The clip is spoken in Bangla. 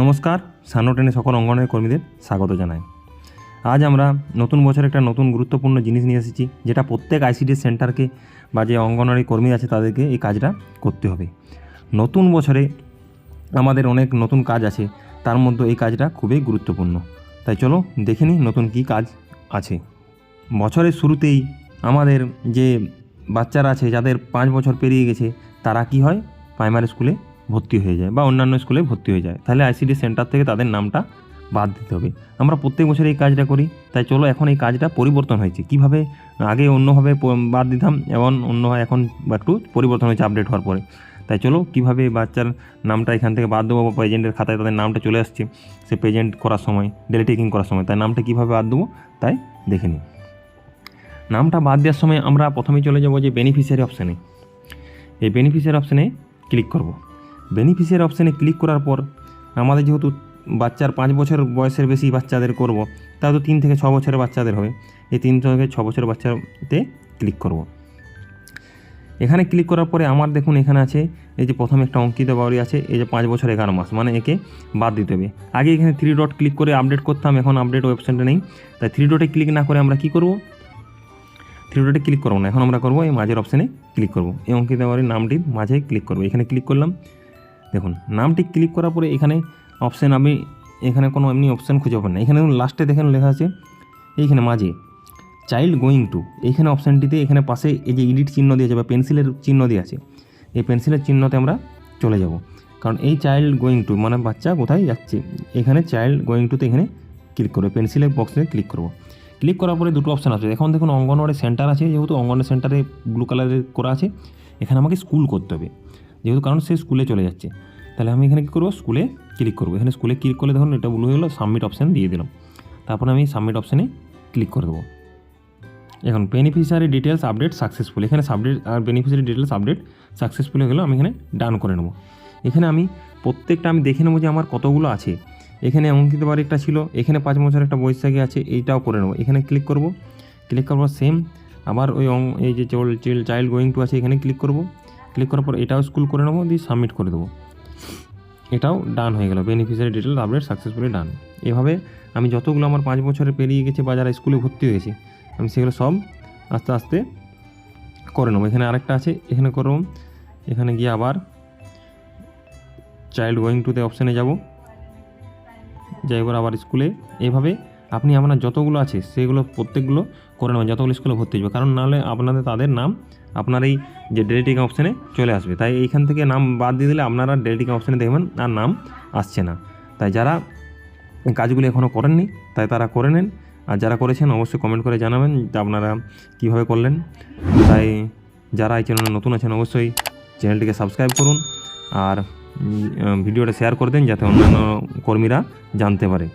নমস্কার, সানো ট্রেনে সকল অঙ্গনের কর্মীদের স্বাগত জানাই। আজ আমরা নতুন বছরে একটা নতুন গুরুত্বপূর্ণ জিনিস নিয়ে এসেছি, যেটা প্রত্যেক আইসিডি সেন্টারকে বা যে অঙ্গনওয়াড়ি কর্মী আছে তাদেরকে এই কাজটা করতে হবে। নতুন বছরে আমাদের অনেক নতুন কাজ আছে, তার মধ্যে এই কাজটা খুবই গুরুত্বপূর্ণ। তাই চলো দেখে নিই নতুন কী কাজ আছে। বছরের শুরুতেই আমাদের যে বাচ্চারা আছে, যাদের পাঁচ বছর পেরিয়ে গেছে, তারা কি হয়? প্রাইমারি স্কুলে ভর্তি হয়ে যায় বা অন্যান্য স্কুলে ভর্তি হয়ে যায়। তাহলে আইসিডি সেন্টার থেকে তাদের নামটা বাদ দিতে হবে। আমরা প্রত্যেক বছর এই কাজটা করি। তাই চলো এখন এই কাজটা পরিবর্তন হয়েছে। কীভাবে? আগে অন্যভাবে বাদ দিতাম এবং অন্য একন একটু পরিবর্তন হয়েছে আপডেট হওয়ার পরে। তাই চলো কীভাবে বাচ্চার নামটা এখান থেকে বাদ দেবো বা প্রেজেন্টের খাতায় তাদের নামটা চলে আসছে সে প্রেজেন্ট করার সময় ডেলি টেকিং করার সময়। তাই নামটা কীভাবে বাদ দেবো? তাই দেখে নিই। নামটা বাদ দেওয়ার সময় আমরা প্রথমেই চলে যাব যে বেনিফিশিয়ারি অপশানে এই বেনিফিশিয়ারি অপশানে ক্লিক করব। বেনিফিশিয়ারি অপশানে ক্লিক করার পর, আমাদের যেহেতু বাচ্চার পাঁচ বছর বয়সের বেশি বাচ্চাদের করব তা তো তিন থেকে ছ বছরের বাচ্চাদের হবে। এই তিন থেকে ছ বছরের বাচ্চাতে ক্লিক করব। এখানে ক্লিক করার পরে আমার দেখুন এখানে আছে, এই যে প্রথমে একটা অঙ্কিত বাউরি আছে, এই যে পাঁচ বছর এগারো মাস মানে একে বাদ দিতে হবে। আগে এখানে থ্রি ডট ক্লিক করে আপডেট করতাম, এখন আপডেট ওয়েবসাইটে নেই। তাই থ্রি ডটে ক্লিক না করে আমরা কী করব? থ্রি ডটে ক্লিক করব না, এখন আমরা করব এই মাঝের অপশানে ক্লিক করব। এই অঙ্কিত বাউরির নামটির মাঝে ক্লিক করব। এখানে ক্লিক করলাম দেখুন, নামটি ক্লিক করার পরে এখানে অপশান আমি, এখানে কোনো এমনি অপশান খুঁজে পাবেন না। এখানে লাস্টে দেখেন লেখা আছে, এইখানে মাঝে চাইল্ড গোয়িং টু এইখানে অপশানটিতে এখানে পাশে এই যে এডিট চিহ্ন দিয়েছে বা পেন্সিলের চিহ্ন দিয়ে আছে, এই পেন্সিলের চিহ্নতে আমরা চলে যাব। কারণ এই চাইল্ড গোয়িং টু মানে বাচ্চা কোথায় যাচ্ছে, এখানে চাইল্ড গোয়িং টুতে এখানে ক্লিক করব পেন্সিলের বক্সে ক্লিক করব। ক্লিক করার পরে দুটো অপশান আছে, এখন দেখুন অঙ্গনওয়াড়ি সেন্টার আছে, যেহেতু অঙ্গনওয়াড়ি সেন্টারে ব্লু কালারের করা আছে, এখানে আমাকে স্কুল করতে হবে। যেহেতু কারণ সে স্কুলে চলে যাচ্ছে। তাহলে আমি এখানে কী করব? স্কুলে ক্লিক করব। এখানে স্কুলে ক্লিক করলে দেখুন এটা ব্লু হয়ে গেলো সাবমিট অপশান দিয়ে দিলাম। তারপরে আমি সাবমিট অপশানে ক্লিক করে দেবো। এখন বেনিফিশিয়ারি ডিটেলস আপডেট সাকসেসফুল এখানে সাবডেট আর বেনিফিশিয়ারি ডিটেলস আপডেট সাকসেসফুল হয়ে গেলো, আমি এখানে ডান করে নেব। এখানে আমি প্রত্যেকটা আমি দেখে নেব যে আমার কতগুলো আছে। এখানে অঙ্কিত বার একটা ছিল, এখানে পাঁচ বছর একটা বৈশাখী আছে, এইটাও করে নেব। এখানে ক্লিক করব। ক্লিক পর সেম আবার ওই এই যে চিল চাইল্ড গোয়িং টু আছে, এখানে ক্লিক করব। ক্লিক করার পর এটাও স্কুল করে নেব, দিয়ে সাবমিট করে দেবো। এটাও ডান হয়ে গেল beneficiary detail update successfully done এভাবে আমি যতগুলো আমার পাঁচ বছরে পেরিয়ে গেছে বা যারা স্কুলে ভর্তি হয়েছে, আমি সেগুলো সব আস্তে আস্তে করে নেব। এখানে আরেকটা আছে, এখানে করব এখানে গিয়ে আবার চাইল্ড গোয়িং টুতে অপশানে যাব। যাই এবার আবার স্কুলে এইভাবে আপনি আপনার যতগুলো আছে, সেগুলো প্রত্যেকগুলো করে নেবেন, যতগুলো স্কুলে ভর্তি হবে কারণ নাহলে আপনাদের, তাদের নাম আপনার এই যে ডেলিটিং অপশানে চলে আসবে। তাই এইখান থেকে নাম বাদ দিয়ে দিলে আপনারা ডেলিটিং অপশানে দেখবেন, আর নাম আসছে না। তাই যারা কাজগুলি এখনও করেননি, তাই তারা করে নেন। আর যারা করেছেন, অবশ্যই কমেন্ট করে জানাবেন আপনারা কীভাবে করলেন। তাই যারা এই চ্যানেলে নতুন আছেন, অবশ্যই চ্যানেলটিকে সাবস্ক্রাইব করুন। আর ভিডিওটা শেয়ার করে দিন, যাতে অন্যান্য কর্মীরা জানতে পারে।